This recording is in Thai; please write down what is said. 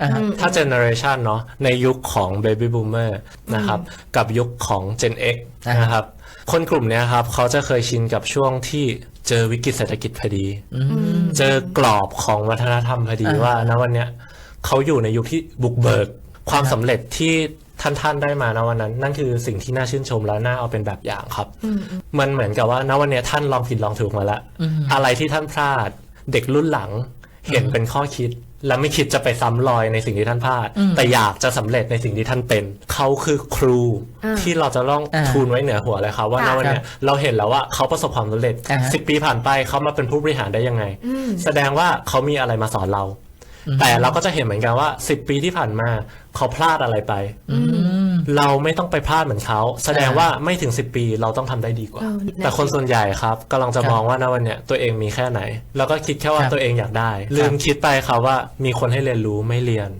อ่าฮะอืมถ้าเจเนอเรชันเนาะในยุคของ Baby Boomer นะครับกับยุคของ Gen X อ่าฮะนะครับคนกลุ่มเนี้ยครับเขาจะเคยชินกับช่วงที่เจอวิกฤตเศรษฐกิจพอดีอืมเจอกรอบของวัฒนธรรมพอดีอ่าว่าณวันเนี้ยเขาอยู่ในยุคที่บุกเบิก ความสำเร็จที่ท่านท่านๆได้มาณวันนั้น นั่นคือสิ่งที่น่าชื่นชมและน่าเอาเป็นแบบอย่างครับอืมอืมมันเหมือนกับว่าณวันเนี้ยท่านลองผิดลองถูกมาแล้วอืมอะไรที่ท่านพลาดเด็กรุ่นหลังเห็นเป็นข้อคิด และไม่คิดจะไปซ้ำรอยในสิ่งที่ท่านพลาดอืมแต่อยากจะสำเร็จในสิ่งที่ท่านเป็น เขาคือครูอ่าที่เราจะต้องอ่าทูนไว้เหนือหัวเลยครับว่าณค่ะวันเนี้ยเราเห็นแล้วว่าเขาประสบความสำเร็จอ่าฮะสิบปีผ่านไปเขามาเป็นผู้บริหารได้ยังไงอืมแสดงว่าเขามีอะไรมาสอนเรา แต่เราก็จะเห็นเหมือนกันว่า10ปีที่ผ่านมาเขาพลาดอะไรไปอืม เราไม่ต้องไปพลาดเหมือนเขา แสดงว่าไม่ถึง 10 ปีเราต้องทำได้ดีกว่าเออแต่คนส่วนใหญ่ครับกำลังจะครับมองว่าณวันเนี้ยตัวเองมีแค่ไหน แล้วก็คิดแค่ว่าครับตัวเองอยากได้ครับลืมคิดไปครับว่ามีคนให้เรียนรู้ไม่เรียน